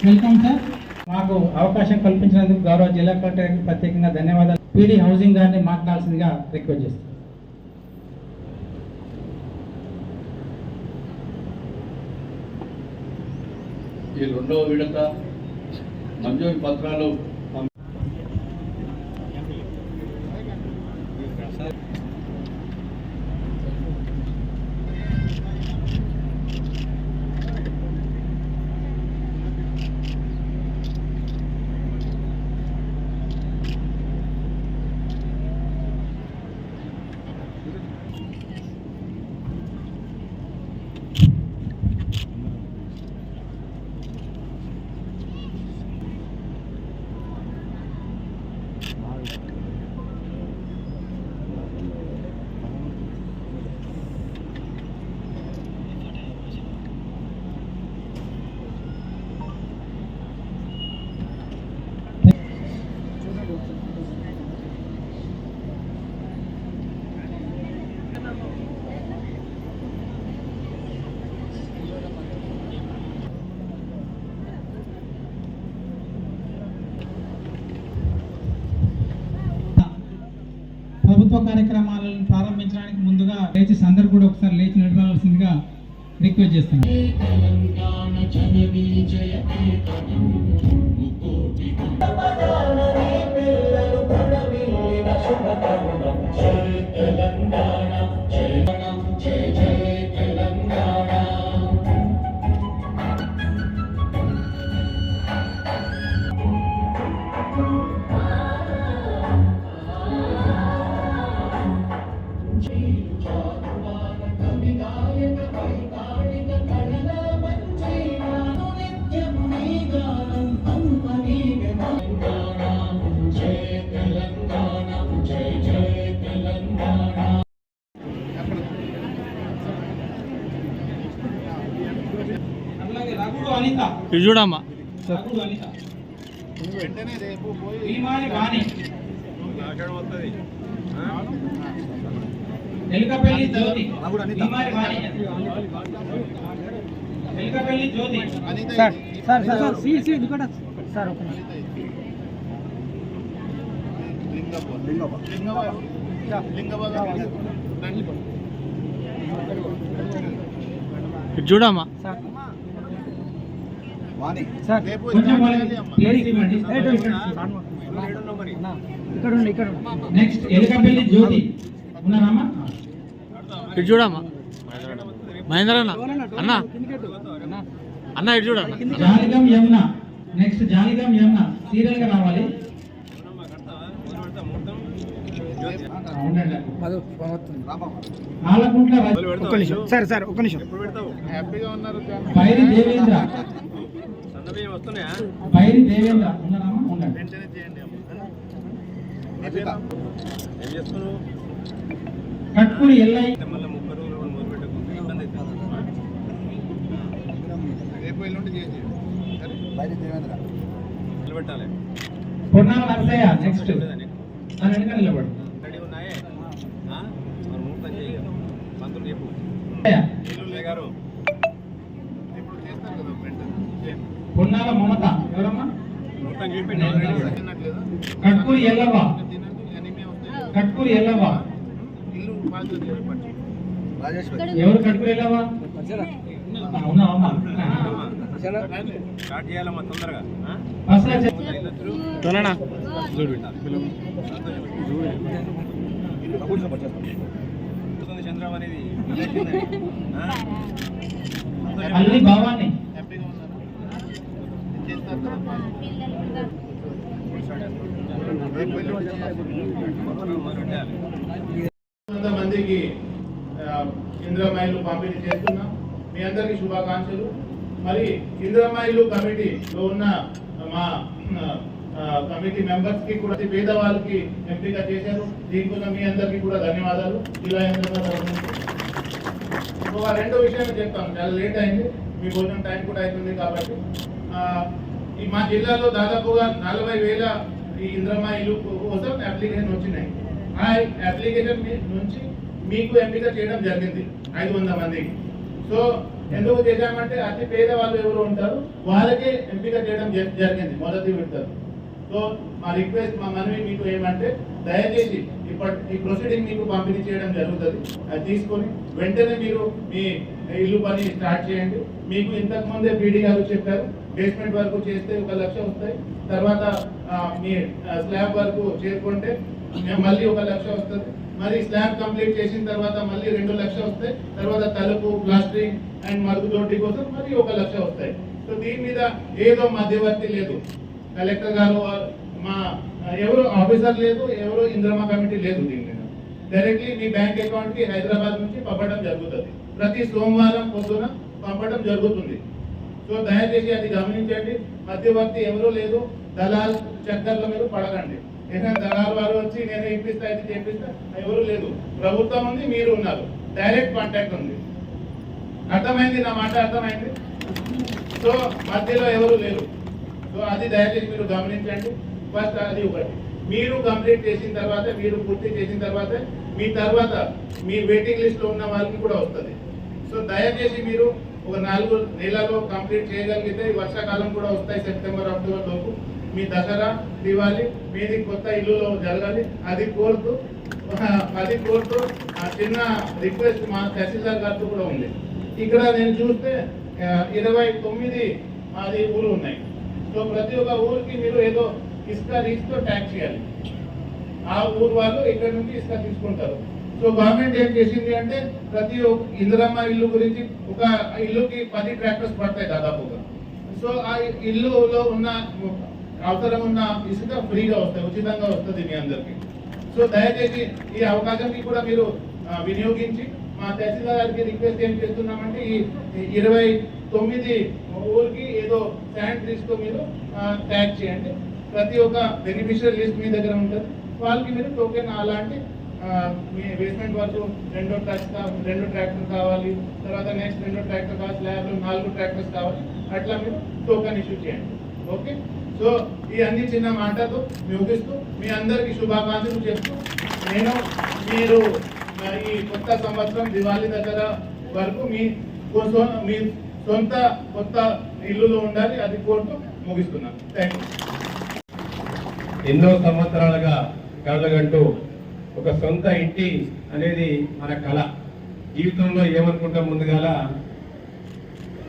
Welcome sir మాకు అవకాశం కల్పించినందుకు గౌరవ జిల్లా కలెక్టర్ ప్రత్యేకంగా ధన్యవాదాలు. పీడీ హౌసింగ్ గారిని మాట్లాడాల్సిందిగా రిక్వెస్ట్ చేస్తాను ఈ రెండవ విడత మంజూరు పత్రాలు పం- ప్రభుత్వ కార్యక్రమాలను ప్రారంభించడానికి ముందుగా లేచి అందరూ కూడా ఒకసారి లేచి నిలబడాల్సిందిగా రిక్వెస్ట్ చేస్తున్నాం. అలాగే ఇటు చూడమ్మా Elukapalli Jyothi. Elukapalli Jyothi. Sir sir sir C సి ఇక్కడ సార్ ఒక ఇటు చూడమ్మా. సార్ కొంచెం వాళ్ళకి ప్లేస్ ఇవ్వండి. ఇక్కడ ఉండి ఇక్కడ నెక్స్ట్ ఎలుకపల్లి జ్యోతి ఉన్నారమ్మా? ఇటు చూడమ్మా. మహేంద్ర అన్న. అన్న. అన్న ఇటు చూడన్న జాలిగం యమున. నెక్స్ట్ జాలిగం యమున. సీరియల్గా రావాలి సార్ సార్ ఒక్క నిమిషం. బైరి దేవేంద్ర. బైరి దేవేంద్ర. ఉన్నారమ్మా ఉండండి. కట్కూరి ఎల్లయ్య పొన్నాల నరసయ్య నెక్స్ట్ దాని వెనక నిలబడు పొన్నాల మమత ఎవరమ్మా కట్కూరి ఎల్లవ్వ కట్కూరి ఎల్లవ్వ ఎవరు అవునా స్టార్ట్ చేయాలమ్మా తొందరగా? తొలనా వస్తుంది చంద్రబాబు అనేది? అల్లి భావాన్ని. కొంతమందికి ఇంద్రమైలు పంపిణీ చేస్తున్నాం. మీ అందరికీ శుభాకాంక్షలు. మరి ఇంద్రమైలు కమిటీలో ఉన్న మా కమిటీ మెంబర్స్కి కూడా పేదవాళ్ళకి ఎంపిక చేశారు. దీనికోసం మీ అందరికీ కూడా ధన్యవాదాలు. జిల్లా యంత్రాంగం ఒక రెండు విషయాలు చెప్తాను చాలా లేట్ అయింది. మీ భోజనం టైం కూడా అవుతుంది కాబట్టి. ఈ మా జిల్లాలో దాదాపుగా నలభై వేల ఈ ఇంద్రమ్మ ఇల్లు కోసం అప్లికేషన్ వచ్చినాయి. ఆ అప్లికేషన్ మీ- నుంచి మీకు ఎంపిక చేయడం జరిగింది ఐదు వందల మందికి. సో ఎందుకు చేశామంటే అతి పేద వాళ్ళు ఎవరు ఉంటారు వాళ్ళకే ఎంపిక చేయడం జరిగింది మొదటి విడతలు. సో మా రిక్వెస్ట్ మా మనవి మీకు ఏమంటే దయచేసి ఇప్పటి ఈ ప్రొసీడింగ్ మీకు పంపిణీ చేయడం జరుగుతుంది. అది తీసుకొని వెంటనే మీరు మీ ఇల్లు పని స్టార్ట్ చేయండి. మీకు ఇంతకు ముందే గారు చెప్పారు బేస్మెంట్ వరకు చేస్తే ఒక లక్ష వస్తాయి. తర్వాత మీ స్లాబ్ వరకు చేరుకుంటే మళ్ళీ ఒక లక్ష వస్తుంది. మరి స్లాబ్ కంప్లీట్ చేసిన తర్వాత మళ్ళీ రెండు లక్షలు వస్తాయి. తర్వాత తలుపు ప్లాస్టరింగ్ అండ్ మరుగుదొడ్డి కోసం మరి ఒక లక్ష వస్తాయి. సో దీని మీద ఏదో మధ్యవర్తి లేదు. కలెక్టర్ గారు మా ఎవరు ఆఫీసర్ లేదు ఎవరు ఇంద్రమా కమిటీ లేదు దీని మీద. డైరెక్ట్లీ మీ బ్యాంక్ అకౌంట్కి హైదరాబాద్ నుంచి పంపడం జరుగుతుంది. ప్రతి సోమవారం పొద్దున పంపడం జరుగుతుంది. సో దయచేసి అది గమనించండి. మధ్యవర్తి ఎవరు లేదు. దళాల్ చక్కర్ల మీరు పడకండి. ఏదైనా దళాల్ వారు వచ్చి నేను ఇప్పిస్తా ఇది చేపిస్తా. ఎవరు లేదు. ప్రభుత్వం ఉంది మీరు ఉన్నారు. డైరెక్ట్ కాంటాక్ట్ ఉంది. అర్థమైంది నా మాట? అర్థమైంది? సో మధ్యలో ఎవరు లేరు. సో అది దయచేసి మీరు గమనించండి. ఫస్ట్ అది ఒకటి. మీరు కంప్లీట్ చేసిన తర్వాత మీరు పూర్తి చేసిన తర్వాత మీ తర్వాత మీ వెయిటింగ్ లిస్ట్లో ఉన్న వాళ్ళకి కూడా వస్తుంది. సో దయచేసి మీరు ఒక నాలుగు నెలలో కంప్లీట్ చేయగలిగితే వర్షాకాలం కూడా వస్తాయి సెప్టెంబర్ అక్టోబర్ లోపు. మీ దసరా దివాళి మీది కొత్త ఇల్లులో జరగాలి. అది కోరుతూ అది కోరుతూ ఆ చిన్న రిక్వెస్ట్ మా తహసీల్దార్ గారితో కూడా ఉంది. ఇక్కడ నేను చూస్తే ఇరవై తొమ్మిది మాది ఊరు ఉన్నాయి. సో ప్రతి ఒక్క ఊరికి మీరు ఏదో ఇసుక రీచ్తో ట్యాక్స్ చేయాలి ఆ ఊరు వాళ్ళు ఇక్కడ నుంచి ఇసుక తీసుకుంటారు. సో గవర్నమెంట్ ఏం చేసింది అంటే ప్రతి ఒక్క ఇందిరమ్మ ఇల్లు గురించి ఒక ఇల్లుకి పది ట్రాక్టర్స్ పడతాయి దాదాపుగా. సో ఆ ఇల్లులో ఉన్న అవసరం ఉన్న ఇసుక ఫ్రీగా వస్తాయి ఉచితంగా వస్తుంది మీ అందరికి. సో దయచేసి ఈ అవకాశాన్ని కూడా మీరు వినియోగించి మా తహసీల్దార్ గారికి రిక్వెస్ట్ ఏం చేస్తున్నామంటే ఈ ఇరవై తొమ్మిది ఊరికి ఏదో శాండ్ లిస్ట్ మీరు ట్యాగ్ చేయండి. ప్రతి ఒక్క బెనిఫిషియల్ లిస్ట్ మీ దగ్గర ఉంటుంది. వాళ్ళకి మీరు టోకెన్ అలాంటి మీ బేస్మెంట్ వరకు రెండో ట్రాక్స్ రెండు ట్రాక్టర్ కావాలి తర్వాత నెక్స్ట్ రెండో ట్రాక్టర్ కావాలి స్లాబ్ నాలుగు ట్రాక్టర్స్ కావాలి అట్లా మీరు టోకెన్ ఇష్యూ చేయండి. ఓకే సో ఈ అన్ని చిన్న మాటతో ముగిస్తూ మీ అందరికీ శుభాకాంక్షలు చెప్తూ నేను మీరు ఈ కొత్త సంవత్సరం దివాళీ దగ్గర వరకు మీ కోసం మీ సొంత కొత్త ఇల్లులో ఉండాలి అది కోరుతూ ముగిస్తున్నాను. థ్యాంక్ యూ ఎన్నో సంవత్సరాలుగా కలగంటూ ఒక సొంత ఇంటి అనేది మన కళ. జీవితంలో ఏమనుకుంటాం ముందుగాల?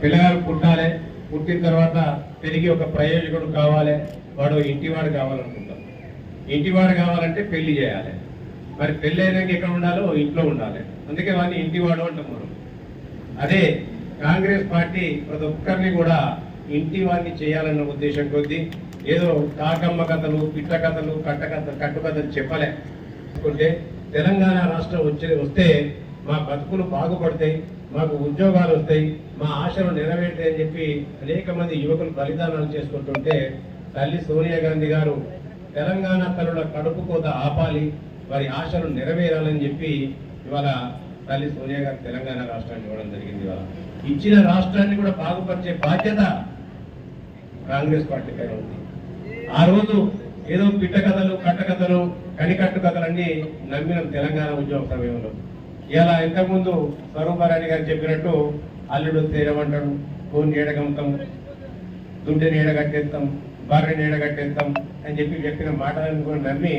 పిల్లగారు పుట్టాలి పుట్టిన తర్వాత పెరిగి ఒక ప్రయోజకుడు కావాలి. వాడు ఇంటివాడు కావాలనుకుంటాం. ఇంటివాడు కావాలంటే పెళ్ళి చేయాలి. మరి పెళ్ళి అయినాక ఎక్కడ ఉండాలో? ఇంట్లో ఉండాలి. అందుకే వాడిని ఇంటివాడు అంటాం మనం అదే కాంగ్రెస్ పార్టీ ప్రతి ఒక్కరిని కూడా ఇంటి వాడిని చేయాలన్న ఉద్దేశం కొద్దీ ఏదో కాకమ్మ కథలు పిట్ట కథలు కట్ట కథ కట్టు కథలు చెప్పలే. అనుకుంటే తెలంగాణ రాష్ట్రం వచ్చే వస్తే మా బతుకులు బాగుపడతాయి. మాకు ఉద్యోగాలు వస్తాయి మా ఆశలు నెరవేరుతాయి అని చెప్పి అనేక మంది యువకులు బలిదానాలు చేసుకుంటుంటే తల్లి సోనియా గాంధీ గారు తెలంగాణ తల్లుల కడుపు కోత ఆపాలి వారి ఆశలు నెరవేరాలని చెప్పి ఇవాళ తల్లి సోనియా గారు తెలంగాణ రాష్ట్రాన్ని ఇవ్వడం జరిగింది ఇవాళ. ఇచ్చిన రాష్ట్రాన్ని కూడా బాగుపరిచే బాధ్యత కాంగ్రెస్ పార్టీ పైన ఉంది. ఆ రోజు ఏదో పిట్ట కథలు కట్ట కథలు కనికట్టు కథలన్నీ నమ్మిన తెలంగాణ ఉద్యోగ సమయంలో ఇలా ఇంతకుముందు స్వరూపారాణి గారు చెప్పినట్టు అల్లుడు తీరమంటాడు కోని నీడగంతాం దుడ్డు నీడగట్టేస్తాం బర్రె నీడగట్టేస్తాం అని చెప్పి చెప్పిన మాటలను కూడా నమ్మి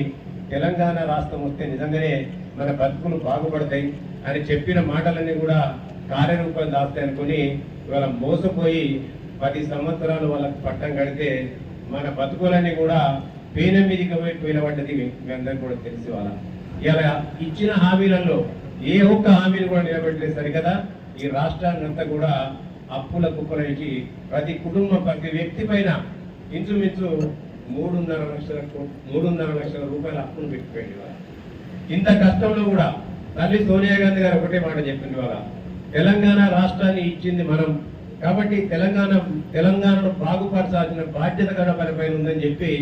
తెలంగాణ రాష్ట్రం వస్తే నిజంగానే మన బతుకులు బాగుపడతాయి అని చెప్పిన మాటలన్నీ కూడా కార్యరూపం దాస్తాయి అనుకుని ఇవాళ మోసపోయి పది సంవత్సరాలు వాళ్ళకి పట్టం కడితే మన బతుకులన్నీ కూడా పేన మీదికి పోయి పడ్డది మీ అందరికీ కూడా తెలిసి వాళ్ళ ఇలా ఇచ్చిన హామీలలో ఏ ఒక్క హామీని కూడా నిలబెట్టలేదు సరికదా? ఈ రాష్ట్రాన్ని అంతా కూడా అప్పుల కుప్పలకి ప్రతి కుటుంబం ప్రతి వ్యక్తి పైన ఇంచుమించు మూడున్నర లక్షల మూడున్నర లక్షల రూపాయల అప్పులు పెట్టిపోయింది ఇంత కష్టంలో కూడా తల్లి సోనియా గాంధీ గారు ఒకటే మాట చెప్పింది వాళ్ళ తెలంగాణ రాష్ట్రాన్ని ఇచ్చింది మనం. కాబట్టి తెలంగాణ తెలంగాణను బాగుపరచాల్సిన బాధ్యత కూడా మనపై ఉందని చెప్పి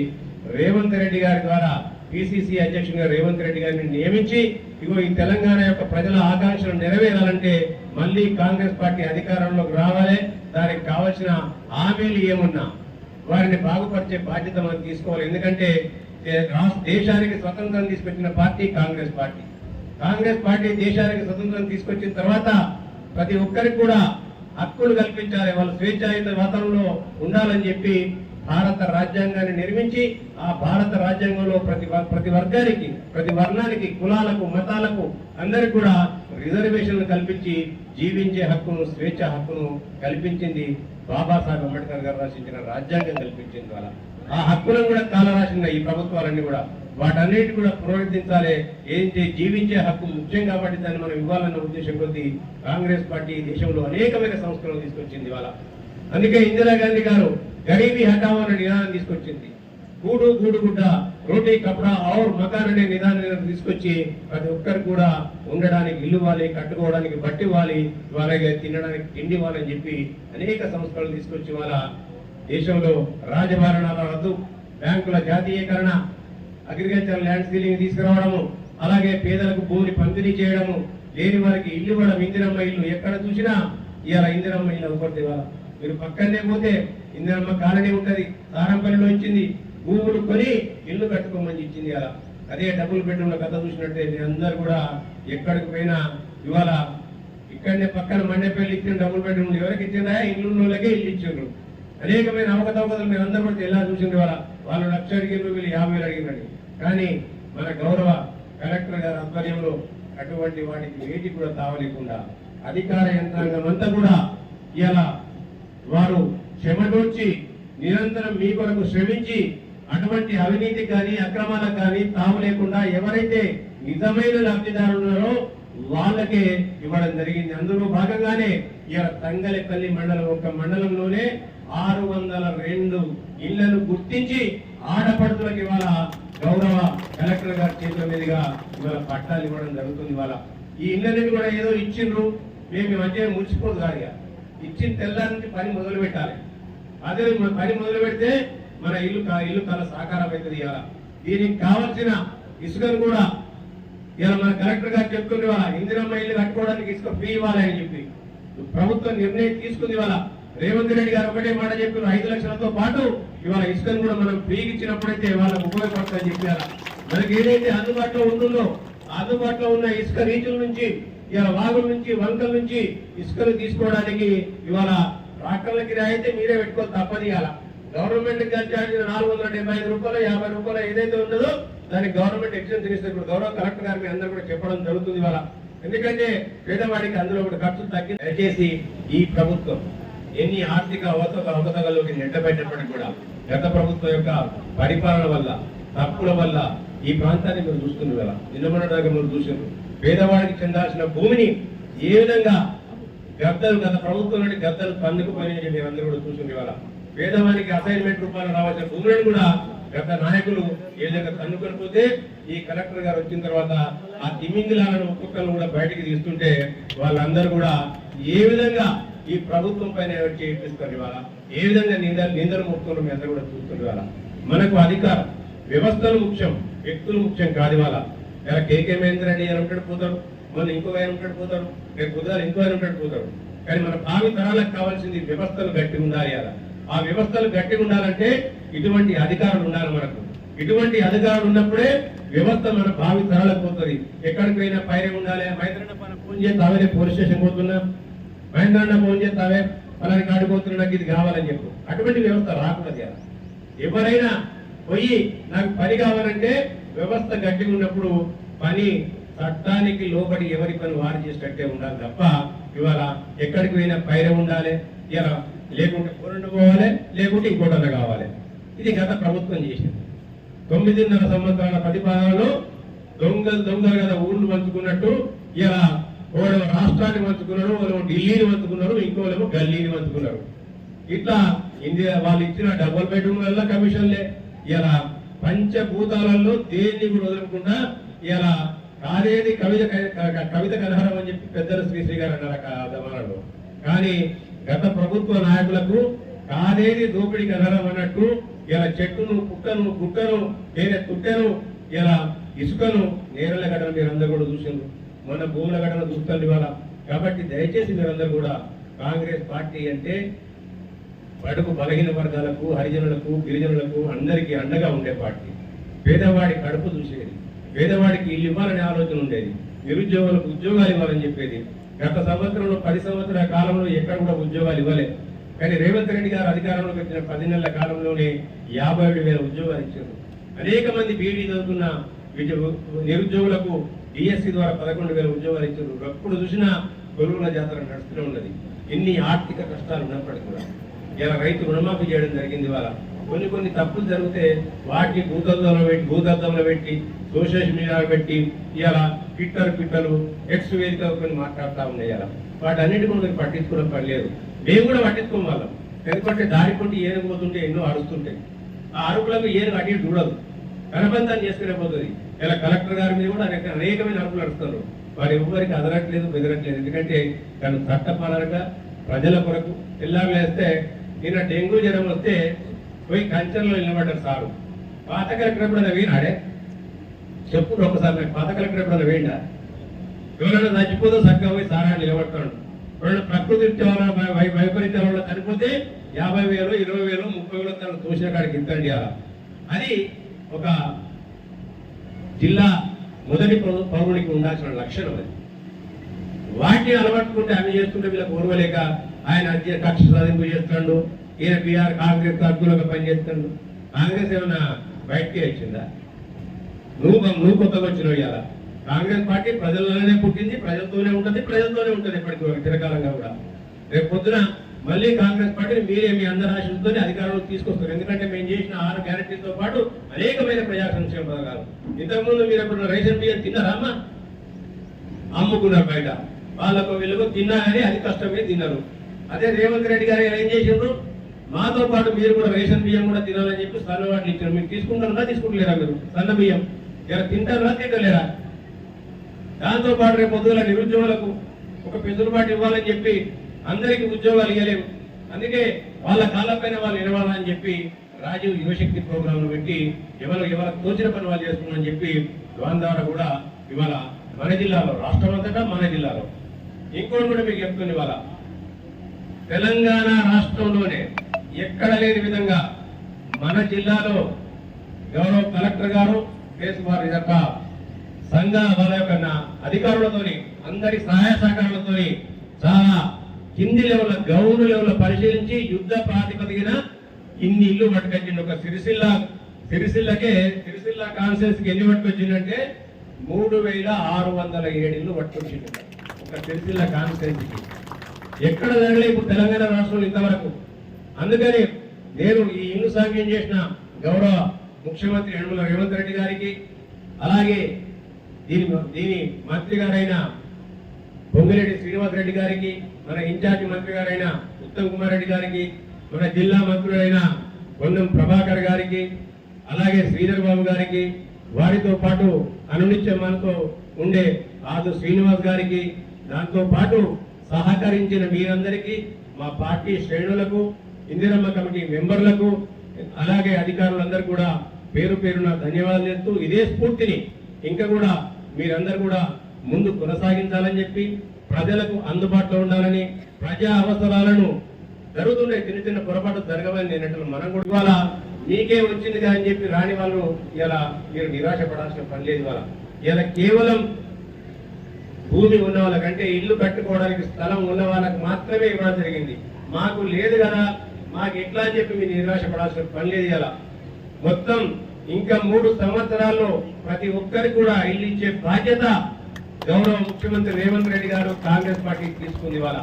రేవంత్ రెడ్డి గారి ద్వారా పిసిసి అధ్యక్షుడిగా రేవంత్ రెడ్డి గారిని నియమించి ఇగో ఈ తెలంగాణ యొక్క ప్రజల ఆకాంక్షలు నెరవేరాలంటే మళ్ళీ కాంగ్రెస్ పార్టీ అధికారంలోకి రావాలి. దానికి కావలసిన హామీలు ఏమున్నా వారిని బాగుపరిచే బాధ్యత మనం తీసుకోవాలి. ఎందుకంటే దేశానికి స్వతంత్రం తీసుకొచ్చిన party Congress party. Congress party దేశానికి స్వతంత్రం తీసుకొచ్చిన తర్వాత ప్రతి ఒక్కరికి కూడా హక్కులు కల్పించాలి. వాళ్ళు స్వేచ్ఛాయుత వాతావరణంలో ఉండాలని చెప్పి భారత రాజ్యాంగాన్ని నిర్మించి ఆ భారత రాజ్యాంగంలో ప్రతి వ- ప్రతి వర్గానికి ప్రతి వర్ణానికి కులాలకు మతాలకు అందరికి కూడా రిజర్వేషన్లు కల్పించి జీవించే హక్కును స్వేచ్ఛ హక్కును కల్పించింది బాబాసాహెబ్ అంబేద్కర్ గారు రచించిన రాజ్యాంగం కల్పించింది వాళ్ళ ఆ హక్కులను కూడా కాలరాసిన ఈ ప్రభుత్వాలన్నీ కూడా వాటన్నిటి కూడా పునరుద్ధరించాలి ఏంటి జీవించే హక్కు ముఖ్యం కాబట్టి దాన్ని మనం ఇవ్వాలన్న ఉద్దేశం కొద్దీ కాంగ్రెస్ పార్టీ దేశంలో అనేకమైన సంస్కరణలు తీసుకొచ్చింది ఇవాళ. అందుకే ఇందిరాగాంధీ గారు గరీబీ హఠావో అనే నినాదం తీసుకొచ్చింది. గూడు గూడు గుడ్డ రోటీ కపడా ఔర్ మకాన్ అనే నిదానం తీసుకొచ్చి ప్రతి ఒక్కరు కూడా ఉండడానికి ఇల్లు ఇవ్వాలి కట్టుకోవడానికి బట్టి ఇవ్వాలి అలాగే తినడానికి తిండి ఇవ్వాలని చెప్పి అనేక సంస్థలు తీసుకొచ్చి వాళ్ళ దేశంలో రాజభరణాల రద్దు బ్యాంకుల జాతీయకరణ అగ్రికల్చర్ ల్యాండ్ సీలింగ్ తీసుకురావడము అలాగే పేదలకు భూమిని పంపిణీ చేయడము లేని వారికి ఇల్లు ఇవ్వడం ఇందిరమ్మ ఇల్లు ఎక్కడ చూసినా ఇవాళ ఇందిరమ్మ ఇల్లు ఒకటి ఇవాళ. మీరు పక్కనే పోతే ఇందిరమ్మ కాలనీ ఉంటుంది సారంపల్లిలో ఇచ్చింది. భూములు కొని ఇల్లు కట్టుకోమని ఇచ్చింది అలా. అదే డబుల్ బెడ్రూమ్ల కథ చూసినట్టే మీరందరూ కూడా ఎక్కడికి పోయినా ఇవాళ ఇక్కడనే పక్కన మండేపల్లి ఇచ్చిన డబుల్ బెడ్రూమ్ ఎవరికి ఇచ్చిందా ఇల్లు ఉన్నోళ్ళకే ఇల్లు ఇచ్చారు అనేకమైన అవకతవకలు మీరు అందరూ కూడా ఎలా చూసింది వాళ్ళ వాళ్ళు లక్ష అడిగిన వీళ్ళు యాభై వేలు కానీ మన గౌరవ కలెక్టర్ గారి ఆధ్వర్యంలో అటువంటి వాటికి వేటి కూడా తావలేకుండా అధికార యంత్రాంగం అంతా కూడా ఇలా వారు క్షమదూర్చి నిరంతరం మీ కొరకు శ్రమించి అటువంటి అవినీతి కానీ అక్రమాలకు కానీ తాము లేకుండా ఎవరైతే నిజమైన లబ్ధిదారులు ఉన్నారో వాళ్ళకే ఇవ్వడం జరిగింది. అందులో భాగంగానే ఇలా తంగలపల్లి మండలం ఒక మండలంలోనే ఆరు వందల రెండు ఇళ్ళను గుర్తించి ఆడపడుతులకు ఇవాళ గౌరవ కలెక్టర్ గారి చేతుల మీదుగా ఇవాళ పట్టాలు ఇవ్వడం జరుగుతుంది. ఇవాళ ఈ ఇళ్ళని కూడా ఏదో ఇచ్చిండ్రు. మేము ఈ మధ్య మురిసిపోదు కాదు ఇచ్చిన తెల్లారి నుంచి పని మొదలు పెట్టాలి. అదే మన పని మొదలు పెడితే మన ఇల్లు కా- ఇల్లు కళ సాకారం అవుతుంది ఇవాళ. దీనికి కావలసిన ఇసుకను కూడా ఇలా మన కలెక్టర్ గారు చెప్తుంది ఇవాళ ఇందిరమ్మ ఇల్లు కట్టుకోవడానికి ఇసుక ఫ్రీ ఇవ్వాలి అని చెప్పి. ప్రభుత్వం నిర్ణయం తీసుకుంది ఇవాళ. రేవంత్ రెడ్డి గారు ఒకటే మాట చెప్పిన ఐదు లక్షలతో పాటు ఇవాళ ఇసుకను కూడా మనం ఫ్రీకి ఇచ్చినప్పుడైతే వాళ్ళకు ఉపయోగపడుతుందని చెప్పారు. మనకి ఏదైతే అందుబాటులో ఉంటుందో అందుబాటులో ఉన్న ఇసుక రీచుల నుంచి ఇవాళ వాగుల నుంచి వంకల నుంచి ఇసుకను తీసుకోవడానికి ఇవాళ ట్రాక్టర్లకి అయితే మీరే పెట్టుకోవాలి తప్పది ఇవాళ. గవర్నమెంట్ ఖర్చు నాలుగు వందల డెబ్బై ఐదు రూపాయలు యాభై రూపాయలు ఏదైతే ఉన్నదో దానికి గవర్నమెంట్ ఎక్స్టెన్షన్ ఇస్తే ఇప్పుడు గౌరవ కలెక్టర్ గారికి అందరూ కూడా చెప్పడం జరుగుతుంది ఇవాళ. ఎందుకంటే పేదవాడికి అందులో కూడా ఖర్చు తగ్గి దయచేసి ఈ ప్రభుత్వం ఎన్ని ఆర్థిక అవత అవకతవకలోకి నెట్టబెట్టినప్పటికీ కూడా గత ప్రభుత్వం యొక్క పరిపాలన వల్ల తప్పుల వల్ల ఈ ప్రాంతాన్ని మీరు చూస్తుంది కదా నిన్న దాకా మీరు చూసారు పేదవాడికి చెందాల్సిన భూమిని ఏ విధంగా గద్దలు గత ప్రభుత్వం నుండి గద్దలు పందుకుపోయిన మీరు అందరూ కూడా చూసింది ఇవాళ. పేదవానికి అసైన్మెంట్ రూపాయలు రావాల్సిన భూములను కూడా గత నాయకులు ఏ విధంగా తన్నుకొని పోతే ఈ కలెక్టర్ గారు వచ్చిన తర్వాత ఆ తిమ్మింగిలాలను ఒక్కొక్కరు కూడా బయటికి తీస్తుంటే వాళ్ళందరూ కూడా ఏ విధంగా ఈ ప్రభుత్వం పైన చేపిస్తారు ఇవాళ? ఏ విధంగా నింద నిందలు ముక్తున్నారు మీ అందరూ కూడా చూస్తున్నారు ఇవాళ? మనకు అధికారం వ్యవస్థలు ముఖ్యం వ్యక్తులు ముఖ్యం కాదు ఇవాళ. ఇలా కేకే మహేంద్ర అని ఆయన ఉంటాడు పోతాడు మొన్న ఇంకో ఆయన ఉంటాడు పోతాడు రేపు కుదరాలి ఇంకో ఆయన ఉంటాడు పోతాడు. కానీ మన భావి తరాలకు కావాల్సింది వ్యవస్థలు గట్టిగా ఉండాలి అలా. ఆ వ్యవస్థలు గట్టిగా ఉండాలంటే ఇటువంటి అధికారులు ఉండాలి మనకు. ఇటువంటి అధికారులు ఉన్నప్పుడే వ్యవస్థ మన భావి తరాలకు పోతుంది. ఎక్కడికి పోయినా పైరే ఉండాలి. మహేంద్రన్న ఫోన్ చేసి అవే పోలీస్ స్టేషన్ పోతున్నా. మహేంద్రన్న ఫోన్ చేసి తావే పలాని కాడికి నాకు ఇది కావాలని చెప్పు. అటువంటి వ్యవస్థ రాకూడదు ఎవరైనా పోయి నాకు పని కావాలంటే వ్యవస్థ గట్టిగా ఉన్నప్పుడు పని చట్టానికి లోబడి ఎవరి పని వారు చేసేటట్టే ఉండాలి తప్ప ఇవాళ ఎక్కడికి పోయినా పైరే ఉండాలి ఇలా లేకుంటే కూరండు పోవాలి లేకుంటే ఇంకోటన్న కావాలి. ఇది గత ప్రభుత్వం చేసింది. తొమ్మిదిన్నర సంవత్సరాల పరిపాలనలో దొంగలు దొంగలు కదా ఊళ్ళు పంచుకున్నట్టు ఇలా ఒకడు రాష్ట్రాన్ని పంచుకున్నారు వాళ్ళు ఢిల్లీని పంచుకున్నారు ఇంకోలేమో గల్లీని పంచుకున్నారు. ఇట్లా ఇండియా వాళ్ళు ఇచ్చిన డబుల్ బెడ్రూమ్లలో కమిషన్లే. ఇలా పంచభూతాలలో దేన్ని కూడా వదలకుండా ఇలా కాదేది కవిత కవిత కథనం అని చెప్పి పెద్దలు శ్రీశ్రీ గారు అన్నారు కానీ గత ప్రభుత్వ నాయకులకు కాదేది దోపిడి కనహరం అన్నట్టు ఇలా చెట్టును కుక్కను కుక్కను వేరే తుట్టెను ఇలా ఇసుకను నేరల ఘటన మీరందరూ కూడా చూసిండ్రు. మన భూముల ఘటన చూస్తుంది ఇవాళ. కాబట్టి దయచేసి మీరందరూ కూడా కాంగ్రెస్ పార్టీ అంటే బడుగు బలహీన వర్గాలకు హరిజనులకు గిరిజనులకు అందరికీ అండగా ఉండే పార్టీ. పేదవాడి కడుపు చూసేది. పేదవాడికి ఇల్లు ఇవ్వాలనే ఆలోచన ఉండేది. నిరుద్యోగులకు ఉద్యోగాలు ఇవ్వాలని చెప్పేది. గత సంవత్సరంలో పది సంవత్సరాల కాలంలో ఎక్కడ కూడా ఉద్యోగాలు ఇవ్వలే. కానీ రేవంత్ రెడ్డి గారు అధికారంలోకి వచ్చిన పది నెలల కాలంలోనే యాభై ఏడు వేల ఉద్యోగాలు ఇచ్చారు. అనేక మంది బీడీ చదువుతున్న నిరుద్యోగులకు డిఎస్సి ద్వారా పదకొండు వేల ఉద్యోగాలు ఇచ్చారు. ఎప్పుడు చూసినా కొలువుల జాతర నడుస్తూనే ఉన్నది. ఎన్ని ఆర్థిక కష్టాలు ఉన్నప్పటికీ కూడా. ఇలా రైతు రుణమాఫీ చేయడం జరిగింది వాళ్ళ కొన్ని కొన్ని తప్పులు జరిగితే వాటిని భూతద్దంలో పెట్టి భూతద్దంలో పెట్టి సోషల్ మీడియాలో పెట్టి ఇలా ట్విట్టర్ ట్విట్టర్లు ఎక్స్ వేదిక కొన్ని మాట్లాడుతూ ఉన్నాయి ఇలా వాటి అన్నిటి కూడా మీరు పట్టించుకోవడం పని లేదు. మేము కూడా పట్టించుకోం వాళ్ళం. ఎందుకంటే దారి ఏనుగు పోతుంటే ఎన్నో అరుస్తుంటాయి. ఆ అరుపులకు ఏనుగు అటు చూడదు. కనబంధాన్ని చేసుకునే పోతుంది. ఇలా కలెక్టర్ గారి మీద కూడా అనేక అనేకమైన అరుపులు అడుగుతారు వారు ఎవరికి అదరట్లేదు బెదరట్లేదు. ఎందుకంటే తను చట్టపరంగా ప్రజల కొరకు ఎల్లారు వేస్తే నిన్న డెంగ్యూ జ్వరం వస్తే పోయి కంచెంలో నిలబడ్డారు సారు. పాత కలెక్టర్ ఎప్పుడైనా వీనాడే? చెప్పు ఒకసారి నాకు. పాత కలెక్టర్ ఎప్పుడైనా వీడా? ఎవరైనా చచ్చిపోతే చక్కగా పోయి సారా నిలబడతాడు. ఎవరైనా ప్రకృతి వైపరీత్యాల వల్ల చనిపోతే యాభై వేలు ఇరవై వేలు ముప్పై వేలు తను చూసిన కాడికి ఇద్దండి అది ఒక జిల్లా మొదటి పౌరుడికి పౌరునికి ఉండాల్సిన లక్షణం అది. వాటిని అలవాటుకుంటే అవి చేస్తుంటే వీళ్ళకి ఓర్వలేక ఆయన అధ్య- కక్ష సాధింపు చేస్తాడు. ఈయన బీఆర్ కాంగ్రెస్ అనుకూలంగా పనిచేస్తాడు కాంగ్రెస్ ఏమైనా బయటకి వచ్చిందా? నువ్వు నువ్వు కొత్తగా వచ్చినావు ఇవాళ. కాంగ్రెస్ పార్టీ ప్రజలలోనే పుట్టింది ప్రజలతోనే ఉంటుంది ప్రజలతోనే ఉంటుంది ఇప్పటికి చిరకాలంగా కూడా. రేపు పొద్దున మళ్ళీ కాంగ్రెస్ పార్టీని మీరే మీ అందరి ఆశలతో అధికారంలో తీసుకొస్తారు. ఎందుకంటే మేము చేసిన ఆరు గ్యారెంటీతో పాటు అనేకమైన ప్రజా సంక్షేమ పథకాలు. ఇంతకుముందు మీరు ఎప్పుడు రేషన్ బియ్యం తిన్నారా అమ్ముకున్నారు బయట. వాళ్ళకు వీళ్ళకు తిన్నా కానీ అది కష్టమే తిన్నారు. అదే రేవంత్ రెడ్డి గారు ఏం చేసిండ్రు? మాతో పాటు మీరు కూడా రేషన్ బియ్యం కూడా తినాలని చెప్పి సన్న వాటిని ఇచ్చారు. మీరు తీసుకుంటారా? తీసుకుంటలేరా మీరు? సన్న బియ్యం. ఇలా తింటారా? తింటలేరా? దాంతో పాటు రేపు పొద్దున నిరుద్యోగులకు ఒక పెసులుబాటు ఇవ్వాలని చెప్పి అందరికీ ఉద్యోగాలు ఇవ్వలేము అందుకే వాళ్ళ కాళ్ళపైన వాళ్ళు నిలవాలని చెప్పి రాజీవ్ యువశక్తి ప్రోగ్రాంలు పెట్టి ఎవరు ఎవరు తోచిన పని వాళ్ళు చేస్తున్నారని చెప్పి దాని ద్వారా కూడా ఇవాళ మన జిల్లాలో రాష్ట్రం అంతటా మన జిల్లాలో. ఇంకోటి కూడా మీకు చెప్తుంది ఇవాళ. తెలంగాణ రాష్ట్రంలోనే ఎక్కడ లేని విధంగా మన జిల్లాలో గౌరవ కలెక్టర్ గారు కేసు వారి యొక్క సంఘ వాళ్ళ యొక్క అధికారులతోని అందరి సహాయ సహకారాలతోని చాలా కింది లెవెల్ గౌరవ లెవెల్ పరిశీలించి యుద్ధ ప్రాతిపదికన ఇన్ని ఇల్లు పట్టుకొచ్చింది ఒక సిరిసిల్ల సిరిసిల్లకే సిరిసిల్ల కాన్సెన్స్ ఎన్ని పట్టుకొచ్చిందంటే మూడు వేల ఆరు వందల ఏడు ఇల్లు పట్టుకొచ్చింది ఒక సిరిసిల్ల కాన్సెన్స్కి ఎక్కడ జరగలేదు ఇప్పుడు తెలంగాణ రాష్ట్రంలో ఇంతవరకు? అందుకని నేను ఈ ఇల్లు సాంక్యం చేసిన గౌరవ ముఖ్యమంత్రి యనమల రేవంత్ రెడ్డి గారికి అలాగే దీని దీని మంత్రి గారైన పొంగిరెడ్డి శ్రీనివాస్ రెడ్డి గారికి మన ఇన్ఛార్జి మంత్రి గారైన ఉత్తమ్ కుమార్ రెడ్డి గారికి మన జిల్లా మంత్రులైన పొన్నం ప్రభాకర్ గారికి అలాగే శ్రీధర్ బాబు గారికి వారితో పాటు అనునిత్యం మనతో ఉండే ఆదు శ్రీనివాస్ గారికి దాంతో పాటు సహకరించిన మీరందరికీ మా పార్టీ శ్రేణులకు ఇందిరమ్మ కమిటీ మెంబర్లకు అలాగే అధికారులందరూ కూడా పేరు పేరున ధన్యవాదాలు చేస్తూ ఇదే స్ఫూర్తిని ఇంకా కూడా మీరందరూ కూడా ముందు కొనసాగించాలని చెప్పి ప్రజలకు అందుబాటులో ఉండాలని ప్రజా అవసరాలను జరుగుతుండే చిన్న చిన్న పొరపాటు జరగవని నేను మనం కూడా ఇవాళ మీకే వచ్చింది అని చెప్పి రాని వాళ్ళు ఇలా మీరు నిరాశ పడాల్సిన పని లేదు ఇవాళ. ఇలా కేవలం భూమి ఉన్న వాళ్ళకంటే ఇల్లు కట్టుకోవడానికి స్థలం ఉన్న వాళ్ళకి మాత్రమే ఇవ్వడం జరిగింది. మాకు లేదు కదా మాకు ఎట్లా అని చెప్పి మీరు నిరాశ పడాల్సిన పని లేదు ఇలా మొత్తం ఇంకా మూడు సంవత్సరాల్లో ప్రతి ఒక్కరికి కూడా ఇల్లు ఇచ్చే బాధ్యత గౌరవ ముఖ్యమంత్రి రేవంత్ రెడ్డి గారు కాంగ్రెస్ పార్టీ తీసుకుంది ఇవాళ.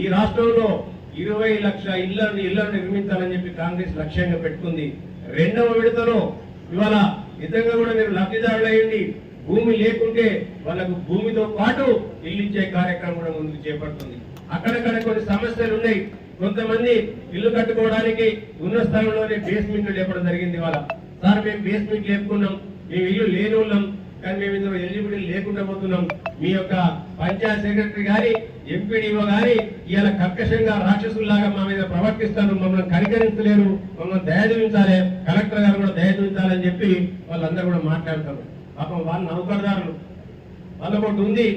ఈ రాష్ట్రంలో ఇరవై లక్ష ఇళ్ళను ఇళ్ళను నిర్మించాలని చెప్పి కాంగ్రెస్ లక్ష్యంగా పెట్టుకుంది. రెండవ విడతలో ఇవాళ నిజంగా కూడా మీరు లబ్ధిదారులు అయ్యండి. భూమి లేకుంటే వాళ్ళకు భూమితో పాటు ఇల్లు ఇచ్చే కార్యక్రమం కూడా ముందుకు చేపడుతుంది. అక్కడక్కడ కొన్ని సమస్యలు ఉన్నాయి. కొంతమంది ఇల్లు కట్టుకోవడానికి ఉన్న స్థలంలోనే బేస్మెంట్ లేపడం జరిగింది వాళ్ళ సార్ మేము బేస్మెంట్ లేపుకున్నాం. మేము ఇల్లు లేని వాళ్ళం. కానీ మేము ఇందులో ఎలిజిబిలిటీ లేకుండా పోతున్నాం. మీ యొక్క పంచాయత్ సెక్రటరీ గారి ఎంపీడీఓ గారి ఇవాళ కర్కశంగా రాక్షసుల్లాగా మా మీద ప్రవర్తిస్తారు. మమ్మల్ని కనికరించలేరు. మమ్మల్ని దయచూపించాలి కలెక్టర్ గారు కూడా దయచూపించాలని చెప్పి వాళ్ళందరూ కూడా మాట్లాడతారు. పాపం వాళ్ళ నౌకర్దారులు. వాళ్ళ ఒకటి ఉంది.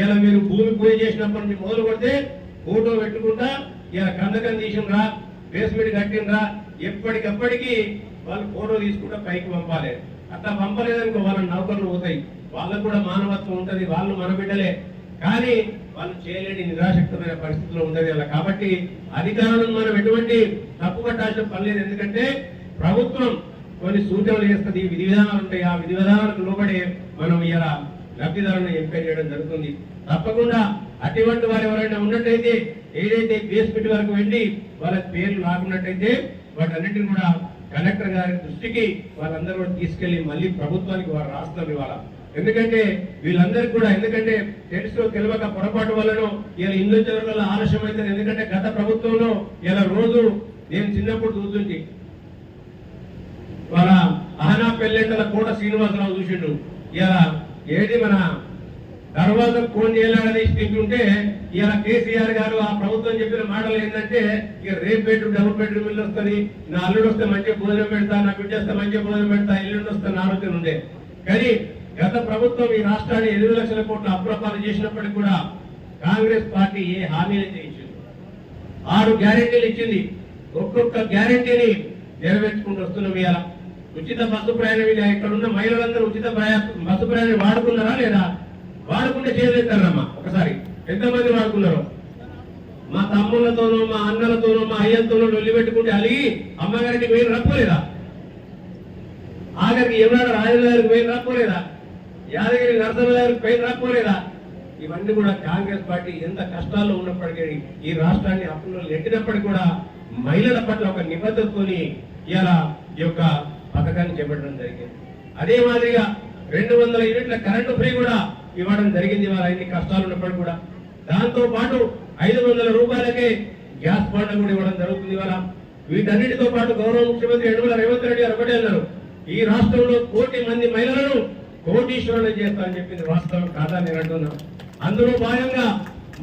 ఇలా మీరు భూమి పూజ చేసినప్పుడు నుంచి మొదలు కొడితే ఫోటో పెట్టుకుంటా ఇలా కందకం తీసిండ్రా బేస్మెంట్ కట్టిండ్రా ఎప్పటికప్పటికి వాళ్ళు ఫోటో తీసుకుంటే పైకి పంపాలి. అట్లా పంపలేదనుకో వాళ్ళ నౌకర్లు పోతాయి. వాళ్ళకు కూడా మానవత్వం ఉంటుంది వాళ్ళు మన బిడ్డలే. కానీ వాళ్ళు చేయలేని నిరాశక్తమైన పరిస్థితిలో ఉండేది అలా. కాబట్టి అధికారులను మనం ఎటువంటి తప్పు కట్టాల్సిన పనిలేదు ఎందుకంటే ప్రభుత్వం కొన్ని సూచనలు చేస్తుంది. విధి విధానాలు ఉంటాయి. ఆ విధి విధానాలకు లోబడే మనం ఇలా లబ్ధిదారులను ఎంపిక చేయడం జరుగుతుంది. తప్పకుండా అటువంటి వారు ఎవరైనా ఉన్నట్టయితే ఏదైతే బేస్మెంట్ వరకు వెళ్ళి వాళ్ళ పేర్లు రాకున్నట్టయితే వాటన్నిటిని కూడా కలెక్టర్ గారి దృష్టికి వాళ్ళందరూ కూడా తీసుకెళ్ళి మళ్ళీ ప్రభుత్వానికి వారు రాస్తారు ఇవాళ. ఎందుకంటే వీళ్ళందరికీ కూడా ఎందుకంటే తెలుసు తెలియక పొరపాటు వల్లనో ఇలా ఇందు చివరి ఆలస్యం అవుతుంది. ఎందుకంటే గత ప్రభుత్వంలో ఇలా రోజు నేను చిన్నప్పుడు చూస్తుంది వాళ్ళ అహనా పెళ్ళెంటల కోట శ్రీనివాసరావు చూసిండు. ఇలా ఏది మన తర్వాత ఫోన్ చేయాలని స్టిక్ ఉంటే ఇలా కేసీఆర్ గారు ఆ ప్రభుత్వం చెప్పిన మాటలు ఏంటంటే ఇక రేపు బెడ్రూమ్ డబుల్ బెడ్రూమ్ ఇల్లు వస్తుంది. నా అల్లుడు వస్తే మంచిగా భోజనం పెడతా నా బిడ్డ వస్తే మంచి భోజనం పెడతా ఇల్లుండి వస్తే నా ఆలోచన ఉండే. కానీ గత ప్రభుత్వం ఈ రాష్ట్రాన్ని ఎనిమిది లక్షల కోట్ల అప్రపాలు చేసినప్పటికీ కూడా కాంగ్రెస్ పార్టీ ఏ హామీలు చేయించింది? ఆరు గ్యారెంటీలు ఇచ్చింది. ఒక్కొక్క గ్యారెంటీని నెరవేర్చుకుంటూ వస్తున్నాం ఇలా ఉచిత బస్సు ప్రయాణం ఇక్కడ ఉన్న మహిళలందరూ ఉచిత బస్సు ప్రయాణం వాడుకున్నారా లేదా? వాడుకుంటే చేయలేస్తారమ్మా ఒకసారి. ఎంతమంది వాడుకున్నారు? మా తమ్ముళ్ళతోనూ మా అన్నలతోనూ మా అయ్యలతోనూ లొల్లి పెట్టుకుంటే అలిగి అమ్మగారికి మీరు రప్పలేదా ఆఖరికి ఎవరాడ రాజుల గారికి పోయి రాకపోలేదా? యాదగిరి నరసింహ గారికి పోయి రాకపోలేదా? ఇవన్నీ కూడా కాంగ్రెస్ పార్టీ ఎంత కష్టాల్లో ఉన్నప్పటికీ ఈ రాష్ట్రాన్ని అప్పుల్లో నెట్టినప్పటికీ కూడా మహిళల పట్ల ఒక నిబద్ధతతోని ఇలా ఈ యొక్క పథకాన్ని చేపట్టడం జరిగింది. అదే మాదిరిగా రెండు వందల యూనిట్ల కరెంటు ఫ్రీ కూడా ఇవ్వడం జరిగింది. వాళ్ళ ఇన్ని కష్టాలు ఉన్నప్పుడు కూడా. దాంతో పాటు ఐదు వందల రూపాయలకే గ్యాస్ బండ కూడా ఇవ్వడం జరుగుతుంది. ఇవాళ వీటన్నిటితో పాటు గౌరవ ముఖ్యమంత్రి యనమల రేవంత్ రెడ్డి గారు ఒకటే అన్నారు. ఈ రాష్ట్రంలో కోటి మంది మహిళలను కోటీశ్వరులు చేస్తారని చెప్పింది వాస్తవం కాదా నేను అంటున్నాను అందులో భాగంగా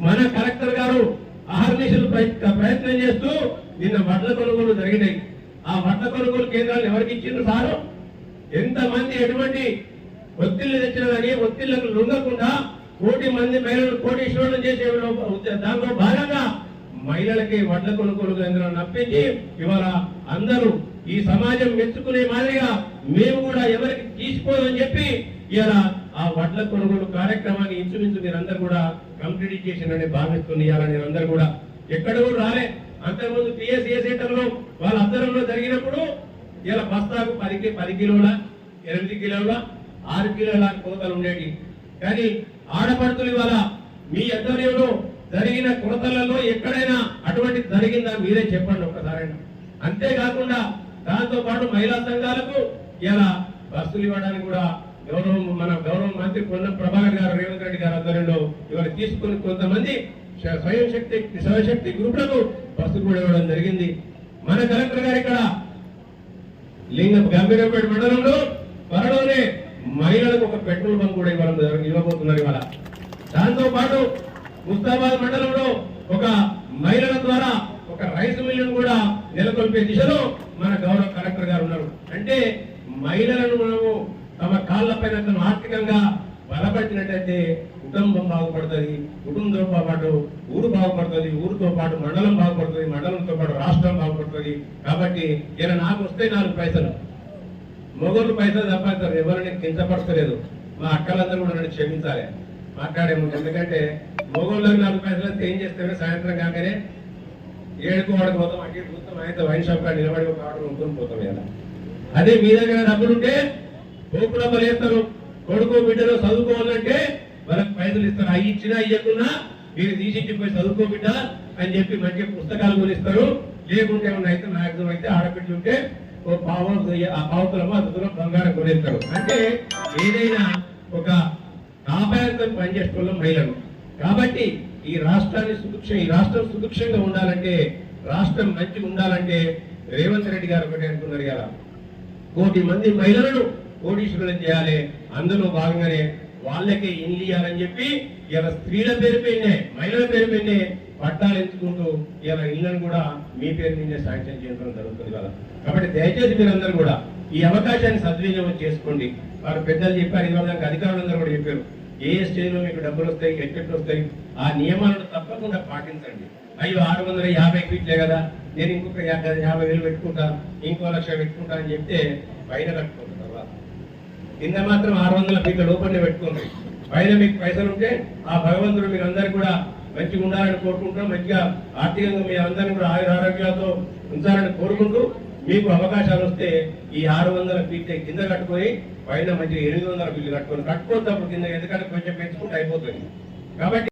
మన కలెక్టర్ గారు అహర్నిశలు ప్రయత్నం చేస్తూ నిన్న వడ్ల కొనుగోలు జరిగినాయి. ఆ వడ్ల కొనుగోలు కేంద్రాలు ఎవరికి ఇచ్చిండ్రు సారు? ఎంతమంది ఎటువంటి ఒత్తిళ్ళు తెచ్చిన కానీ ఒత్తిళ్ళకు లొంగకుండా కోటి మంది మహిళలు కోటీశ్వరులు చేసే దాంట్లో భాగంగా మహిళలకి వడ్ల కొనుగోలు కేంద్రాలను నప్పించి ఇవాళ అందరూ ఈ సమాజం మెచ్చుకునే మాదిరిగా మేము కూడా ఎవరికి తీసుకోదని చెప్పి ఇలా ఆ వడ్ల కొనుగోలు కార్యక్రమాన్ని ఇంచుమించు మీరందరూ కూడా కంప్లీట్ చేసిందని భావిస్తుంది ఇవాళ మీరందరూ కూడా. ఎక్కడ కూడా రాలే. అంతకుముందు పిఎస్ఏ సెంటర్లో వాళ్ళ అందరంలో జరిగినప్పుడు ఇలా బస్తాకు పది పది కిలోల ఎనిమిది కిలోల ఆరు కిలోల కోతలు ఉండేవి కానీ ఆడపడుతులు ఇవాళ మీ ఆధ్వర్యంలో జరిగిన కొరతలలో ఎక్కడైనా అటువంటి జరిగిందా మీరే చెప్పండి ఒక్కసారి అంతేకాకుండా దాంతో పాటు మహిళా సంఘాలకు ఇలా బస్సులు ఇవ్వడానికి కూడా గౌరవం మన గౌరవ మంత్రి పొన్నం ప్రభాకర్ గారు రేవంత్ రెడ్డి గారి ఆధ్వర్యంలో ఇవాళ తీసుకుని కొంతమంది స్వయం శక్తి స్వయంశక్తి గ్రూపులకు బస్సులు కూడా ఇవ్వడం జరిగింది. మన కలెక్టర్ గారు ఇక్కడ లింగం గంభీరపేట మండలంలో త్వరలోనే మహిళలకు ఒక పెట్రోల్ బంక్ కూడా ఇవ్వడం ఇవ్వబోతున్నారు ఇవాళ. దాంతో పాటు ముస్తాబాద్ మండలంలో ఒక మహిళల ద్వారా ఒక రైస్ మిల్లును కూడా నెలకొల్పే దిశలో మన గౌరవ కలెక్టర్ గారు ఉన్నారు. అంటే మహిళలను మనము తమ కాళ్ళపైన తను ఆర్థికంగా బలపరిచినట్టయితే కుటుంబం బాగుపడుతుంది కుటుంబంతో పాటు ఊరు బాగుపడుతుంది ఊరితో పాటు మండలం బాగుపడుతుంది మండలంతో పాటు రాష్ట్రం బాగుపడుతుంది. కాబట్టి ఇలా నాకు వస్తే నాలుగు పైసలు. మొగోళ్ళు పైసలు సంపాదిస్తారు. ఎవరిని కించపరచలేదు మా అక్కలందరూ కూడా నన్ను క్షమించాలి. మాట్లాడే ముందు ఎందుకంటే మొగోళ్ళకి నాలుగు పైసలు ఏం చేస్తామే సాయంత్రం కాగానే ఏడుకు వాడికి పోతాం అటు ఇటు చూస్తాం అయితే వైన్ షాప్ కాడ నిలబడి ఒక ఆర్డర్ ఉంటుంది పోతాం ఇలా అదే మీ దగ్గర డబ్బులుంటే పోపు డబ్బులు వేస్తారు. కొడుకు బిడ్డలు చదువుకోవాలంటే వాళ్ళకి పైసలు ఇస్తారు. అవి ఇచ్చినా ఇవ్వకున్నా మీరు తీసిచ్చి పోయి చదువుకో బిడ్డ అని చెప్పి మంచి పుస్తకాలు కొనిస్తారు. లేకుంటే ఏమన్నా అయితే మ్యాక్సిమం అయితే ఆడబిడ్డ ఉంటే ఓ పావం ఆ పావుతులమో అందులో బంగారం కొనిస్తారు. అంటే ఏదైనా ఒక ఆపాయంతో పనిచేసే మహిళలు. కాబట్టి ఈ రాష్ట్రాన్ని సుభిక్ష ఈ రాష్ట్రం సుభిక్షంగా ఉండాలంటే రాష్ట్రం మంచిగా ఉండాలంటే రేవంత్ రెడ్డి గారు ఒకటి అనుకున్నారు కదా కోటి మంది మహిళలను కోటీశ్వరులను చేయాలి. అందులో భాగంగానే వాళ్ళకే ఇల్లు ఇవ్వాలని చెప్పి ఇలా స్త్రీల పేరు పైనే మహిళల పేరు పైనే పట్టాలు ఎంచుకుంటూ ఇలా ఇళ్ళను కూడా మీ పేరు మీదే శాంక్షన్ చేయడం జరుగుతుంది కదా కాబట్టి దయచేసి మీరందరూ కూడా ఈ అవకాశాన్ని సద్వినియోగం చేసుకోండి. వారు పెద్దలు చెప్పారు ఇవాళ దానికి అధికారులందరూ కూడా చెప్పారు. ఏ స్టేజ్లో మీకు డబ్బులు వస్తాయి ఎట్టెట్లు వస్తాయి ఆ నియమాలను తప్పకుండా పాటించండి. అయ్యో ఆరు వందల యాభై ఫీట్లే కదా నేను ఇంకొక యాభై యాభై వేలు పెట్టుకుంటా ఇంకో లక్ష పెట్టుకుంటా అని చెప్తే పైన కట్టుకుంటాను కింద మాత్రం ఆరు వందల ఫీట్ల లోపలనే పెట్టుకుంది పైన మీకు పైసలు ఉంటే ఆ భగవంతుడు మీరు అందరు కూడా మంచిగా ఉండాలని కోరుకుంటున్నాం. మంచిగా ఆర్థికంగా మీ అందరిని కూడా ఆయుర ఆరోగ్యాలతో ఉంచాలని కోరుకుంటూ మీకు అవకాశాలు వస్తే ఈ ఆరు వందల ఫీట్ కింద కట్టుకొని పైన మంచిగా ఎనిమిది వందల ఫీట్లు కట్టుకొని కట్టుకోవద్దు అప్పుడు కింద ఎందుకంటే కొంచెం పెంచుకుంటే అయిపోతుంది. కాబట్టి